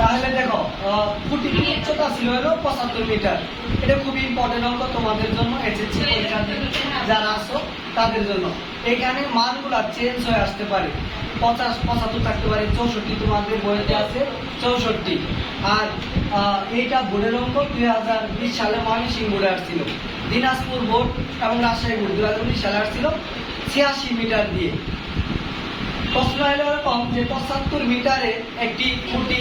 তাহলে দেখো খুঁটির উচ্চতা ছিল হলো পঁচাত্তর মিটার। এটা খুবই ইম্পর্টেন্ট অঙ্ক তোমাদের জন্য এসএসসি যারা আসো তাদের জন্য। এখানে মানগুলো চেঞ্জ হয়ে আসতে পারে। পঞ্চাশ পঁচাত্তর থাকতে পারে, চৌষট্টি তোমাদের বইতে আছে, চৌষট্টি। আর এইটা বোর্ডের অঙ্ক, দুই হাজার বিশ সালে ময়মনসিংহ বোর্ডে আসছিল। দিনাজপুর বোর্ড এবং রাজশাহী বোর্ড দুই হাজার উনিশ সালে আসছিল ছিয়াশি মিটার দিয়ে। প্রশ্ন এরকম যে পঁচাত্তর মিটারে একটি খুঁটি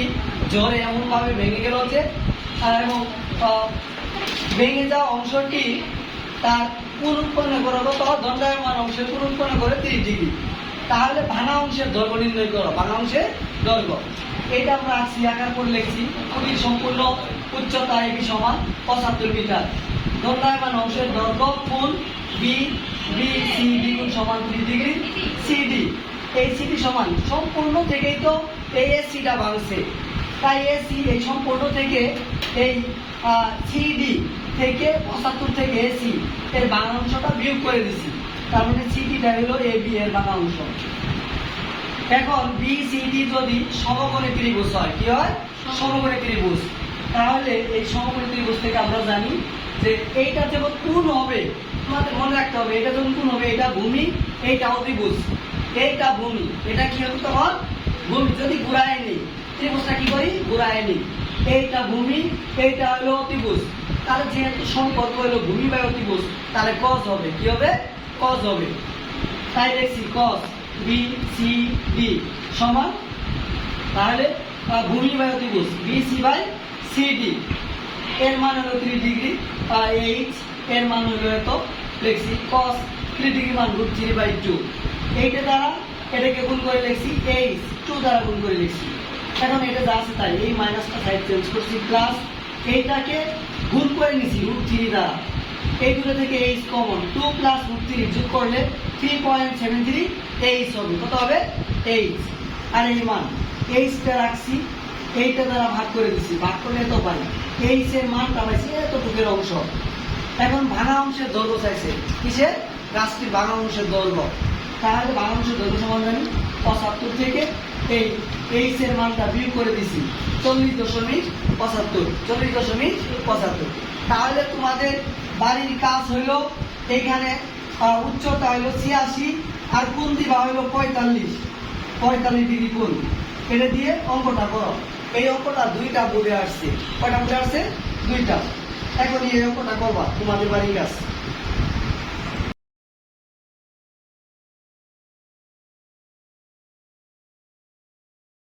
জ্বরে এমনভাবে ভেঙে গেল যে এবং ভেঙে যাওয়া অংশটি তার পুরুৎপন্ন করো কত? দণ্ডায়মান অংশের পুরুৎপন্ন করে তিরিশ ডিগ্রি। তাহলে ভাঙা অংশের দৈর্ঘ্য নির্ণয় করো, ভাঙা অংশের দৈর্ঘ্য। এটা আমরা আছি আকার করে লিখছি খুঁটির সম্পূর্ণ উচ্চতা এবি সমান, পঁচাত্তর মিটার। দণ্ডায়মান অংশের দৈর্ঘ্য ফুল বি বি, সি, বি সমান তিরিশ ডিগ্রি সিডি এই সিডি সমান। সম্পূর্ণ থেকেই তো এই এসিটা ভাঙছে। তাই এসি এই সম্পূর্ণ থেকে এই সিডি থেকে পঁচাত্তর থেকে এসি এর বাংলা অংশটা বিয়োগ করে দিছি। তার মানে সিডিটা হলো এ বি এর বাংলা অংশ। এখন বি সি ডি যদি সমকোণী ত্রিভুজ হয়, কি হয়? সমকোণী ত্রিভুজ। তাহলে এই সমকোণী ত্রিভুজ থেকে আমরা জানি যে এইটা যখন কোন হবে, তোমাদের মনে রাখতে হবে, এটা যখন কোন হবে, এটা ভূমি, এইটাও ত্রিভুজ। এইটা ভূমি। এটা কি হবে তখন? ভূমি, যদি ঘুরায় নি। ত্রিভুজটা কি করি? ঘুরায় নি। এইটা ভূমি, এইটা হলো ত্রিভুজ। তাহলে যেহেতু সম্পর্ক হলো ভূমি বা ত্রিভুজ, তাহলে কজ হবে। কি হবে? কজ হবে। তাই দেখছি কস বি সি ডি সমান, তাহলে ভূমি বাই অতিভুজ B C by C D এর মান হলো থ্রি ডিগ্রি এইচ এর মান হলো এত। দেখছি কস থ্রি ডিগ্রি মান রুট থ্রি বাই টু এইটা দ্বারা এটাকে গুণ করে লিখছি এইচ টু দ্বারা গুণ করে লিখছি। এখন এটা যা আছে তাই, এই মাইনাসটা সাইড চেঞ্জ করছি প্লাস এইটাকে গুণ করে নিছি রুট থ্রি দ্বারা। এই দুটো থেকে H common two plus root three যোগ করলে three point seven three H হবে। কত হবে? এইচ আর এই মান এইচটা রাখছি, এইটা দ্বারা ভাগ করে দিছি। ভাগ করলে এত পাই। এইচ এর মানটা পাইছি এতটুকুর অংশ। এখন ভাঙা অংশের দৈর্ঘ্য চাইছে। কিসের? গাছটির ভাঙা অংশের দৈর্ঘ্য। তাহলে অংশের দৈর্ঘ্য সমান জানি পঁচাত্তর থেকে এই এর মানটা বিয়োগ করে দিছি চল্লিশ দশমিক পঁচাত্তর চল্লিশ দশমিক পঁচাত্তর। তাহলে তোমাদের বাড়ির কাজ হইল আহ, উচ্চতা হইল ছিয়াশি আর কোন দিবা হইল পঁয়তাল্লিশ। পঁয়তাল্লিশ ডিগ্রি কোন এটা দিয়ে অঙ্কটা করো। এই অঙ্কটা দুইটা বোর্ডে আসছে। কয়টা বোর্ডে আসছে? দুইটা। এখন এই অঙ্কটা করবা তোমাদের বাড়ির কাজ।